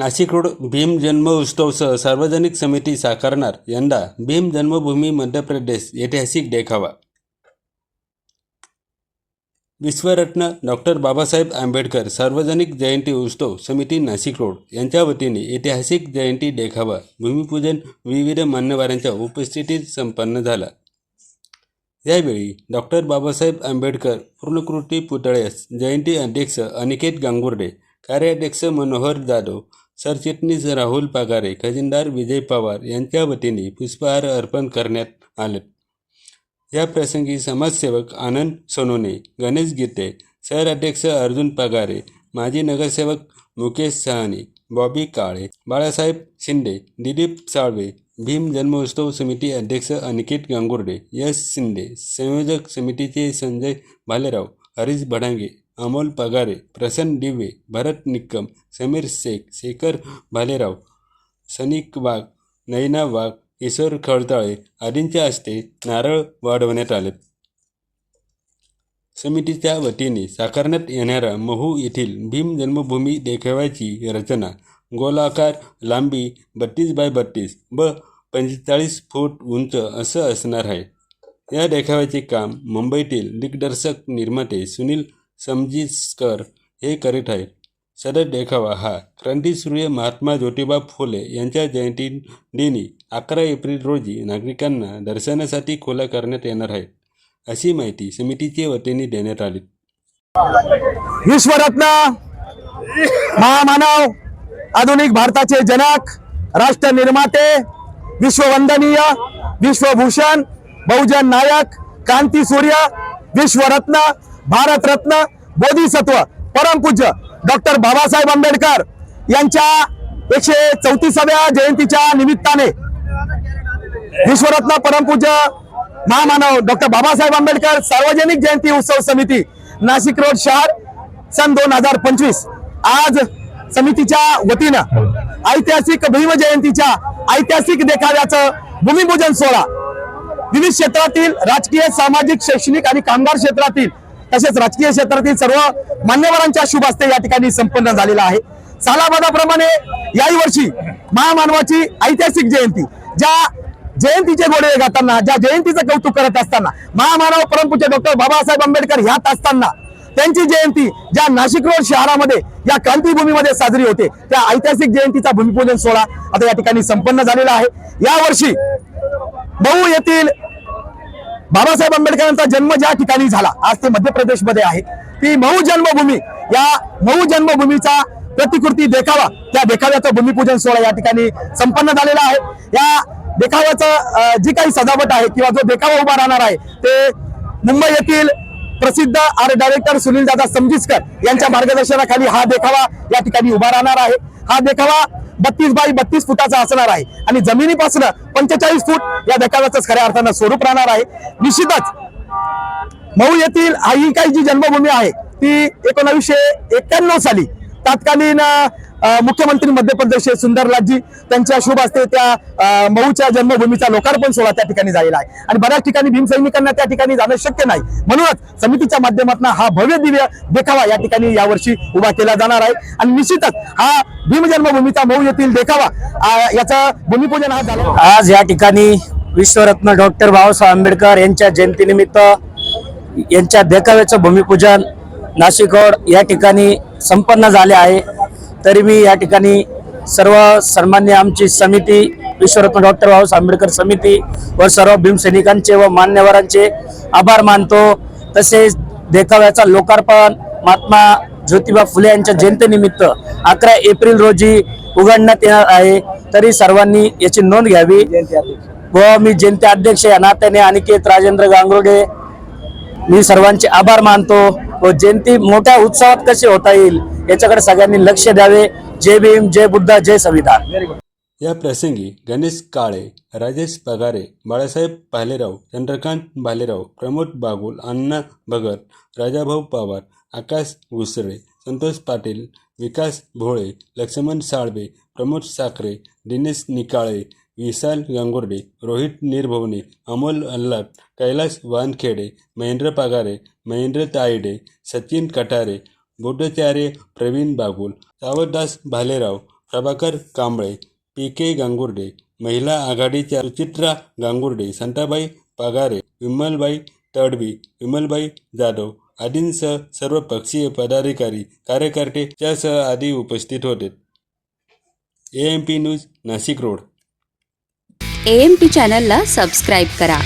Nashik road Bhim जन्म उत्सवसह सार्वजनिक समिती साकारणार यंदा भीम जन्मभूमी मध्य प्रदेश ऐतिहासिक देखावा. विश्वरत्न डॉक्टर बाबासाहेब आंबेडकर सार्वजनिक जयंती उत्सव समिती नाशिक रोड यांच्या वतीने ऐतिहासिक जयंती देखावा. भूमिपूजन विविध मान्यवरांच्या उपस्थितीत संपन्न झाला. यावेळी डॉक्टर बाबासाहेब आंबेडकर पूर्णकृती पुतळ्यास जयंती अध्यक्ष अनिकेत गांगुर्डे कार्याध्यक्ष मनोहर जाधव सरचिटणीस राहुल पागारे खजिनदार विजय पवार यांच्या वतीने पुष्पहार अर्पण करण्यात आले. या प्रसंगी समाजसेवक आनंद सोनोने गणेश गीते शहराध्यक्ष अर्जुन पगारे माजी नगरसेवक मुकेश सहानी बॉबी काळे बाळासाहेब शिंदे दिलीप साळवे भीम जन्मोत्सव समिती अध्यक्ष अनिकेत गांगुर्डे यश शिंदे संयोजक समितीचे संजय भालेराव हरीश भडांगे अमोल पगारे प्रसन्न दिवे भरत निक्कम समीर शेख शेखर भालेराव सनिक वाघ नैना वाघ ईश्वर खळताळे आदींच्या हस्ते नारळ वाढवण्यात आले समितीच्या वतीने साकारण्यात येणाऱ्या महू येथील भीम जन्मभूमी देखाव्याची रचना गोलाकार लांबी बत्तीस बाय बत्तीस व पंचेचाळीस फूट उंच असं असणार आहे. या देखाव्याचे काम मुंबईतील दिग्दर्शक निर्माते सुनील समजीसकर हे करीत आहेत. सदर देखावा हा क्रांतीसूर्य महात्मा ज्योतिबा फुले यांच्या जयंती दिनी अकरा एप्रिल रोजी नागरिकांना दर्शनासाठी खुला करण्यात येणार आहे अशी माहिती समितीच्या वतीने देण्यात आली. विश्वरत्न महामानव आधुनिक भारताचे जनक राष्ट्र निर्माते विश्ववंदनीय विश्वभूषण बहुजन नायक क्रांती सूर्य विश्वरत्न भारतरत्न बोधिसत्व परमपूज्य डॉक्टर बाबासाहेब आंबेडकर यांच्या एकशे चौतीसाव्या जयंतीच्या निमित्ताने विश्वरत्न परमपूज्य महामानव डॉक्टर बाबासाहेब आंबेडकर सार्वजनिक जयंती उत्सव समिती नाशिक रोड शहर सन दोन हजार पंचवीस. आज समितीच्या वतीनं ऐतिहासिक भीम जयंतीच्या ऐतिहासिक देखाव्याचं भूमिपूजन सोहळा. विविध क्षेत्रातील राजकीय सामाजिक शैक्षणिक आणि कामगार क्षेत्रातील तसेच राजकीय क्षेत्रातील सर्व मान्यवरांच्या शुभ हस्ते या ठिकाणी संपन्न झालेला आहे. सालाबादाप्रमाणे याही वर्षी महामानवाची ऐतिहासिक जयंती ज्या जयंतीचे गोडे गाताना ज्या जयंतीचं कौतुक करत असताना महामानव परमपूज्य डॉक्टर बाबासाहेब आंबेडकर ह्यात असताना त्यांची जयंती ज्या नाशिक रोड शहरामध्ये या क्रांतीभूमीमध्ये साजरी होते त्या ऐतिहासिक जयंतीचा भूमिपूजन सोहळा आता या ठिकाणी संपन्न झालेला आहे. यावर्षी मऊ येथील बाबासाहेब आंबेडकरांचा जन्म ज्या ठिकाणी झाला आज ते मध्य प्रदेशमध्ये आहे. ती मऊ जन्मभूमी या मऊ जन्मभूमीचा प्रतिकृती देखावा त्या देखाव्याचं भूमिपूजन सोहळा या ठिकाणी संपन्न झालेला आहे. या देखाव्याचं जी काही सजावट आहे किंवा जो देखावा उभा राहणार आहे ते मुंबई येथील प्रसिद्ध आर्ट डायरेक्टर सुनील दादा समजिसकर यांच्या मार्गदर्शनाखाली हा देखावा या ठिकाणी उभा राहणार आहे. हा देखावा बत्तीस बाय बत्तीस फुटाचा असणार आहे आणि जमिनीपासून पंचेचाळीस फूट या देखाव्याचं खऱ्या अर्थानं स्वरूप राहणार आहे. निश्चितच मऊ येथील आई ही काही जी जन्मभूमी आहे. ती एकोणावीसशे एक्क्याण्णव साली तत्कालीन मुख्यमंत्री मध्य प्रदेश सुंदरलालजी त्यांच्या शुभ हस्ते त्या मऊच्या जन्मभूमीचा लोकार्पण सोहळा त्या ठिकाणी झालेला आहे. आणि बऱ्याच ठिकाणी भीमसैनिकांना त्या ठिकाणी जाणं शक्य नाही. म्हणूनच समितीच्या माध्यमातून हा भव्य दिव्य देखावा या ठिकाणी यावर्षी उभा केला जाणार आहे. आणि निश्चितच हा भीम जन्मभूमीचा मऊ येथील देखावा याचा याचं भूमिपूजन हा झाला. आज या ठिकाणी विश्वरत्न डॉक्टर बाबासाहेब आंबेडकर यांच्या जयंतीनिमित्त यांच्या देखाव्याचं भूमिपूजन नाशिकवर या ठिकाणी संपन्न झाले आहे. तरी मी या ठिकाणी सर्व सन्मान्य आमची समिती विश्वरत्न डॉक्टर बाबासाहेब आंबेडकर समिती व सर्व भीमसैनिकांचे व मान्यवरांचे आभार मानतो. तसेच देखाव्याचा लोकार्पण महात्मा ज्योतिबा फुले यांच्या जयंतीनिमित्त अकरा एप्रिल रोजी उघडण्यात येणार आहे. तरी सर्वांनी याची नोंद घ्यावी. व मी जयंती अध्यक्ष या नात्याने अनिकेत राजेंद्र गांगुर्डे मी सर्वांचे आभार मानतो. व जयंती मोठ्या उत्सवात कशी होता येईल याच्याकडे सगळ्यांनी लक्ष द्यावे. जय भीम जय बुद्ध जय संविधान. या प्रसंगी गणेश काळे राजेश पगारे बाळासाहेब भालेराव चंद्रकांत भालेराव प्रमोद बागुल अण्णा भगत राजाभाऊ पवार आकाश घुसरे संतोष पाटील विकास भोळे लक्ष्मण साळवे प्रमोद साखरे दिनेश निकाळे विशाल गांगुर्डे रोहित निर्भवने अमोल अल्लाट कैलास वानखेडे महेंद्र पगारे महेंद्र तायडे सचिन कटारे बुद्धचार्य प्रवीण बागुल सावरदास भालेराव प्रभाकर कांबळे पी के गांगुर्डे महिला आघाडीच्या सुचित्रा गांगुर्डे संताबाई पगारे विमलबाई तडवी विमलबाई जाधव आदींसह सर्व पक्षीय पदाधिकारी कार्यकर्तेच्यासह आदी उपस्थित होते. A M P news Nashik road. A M P चॅनलला सबस्क्राईब करा.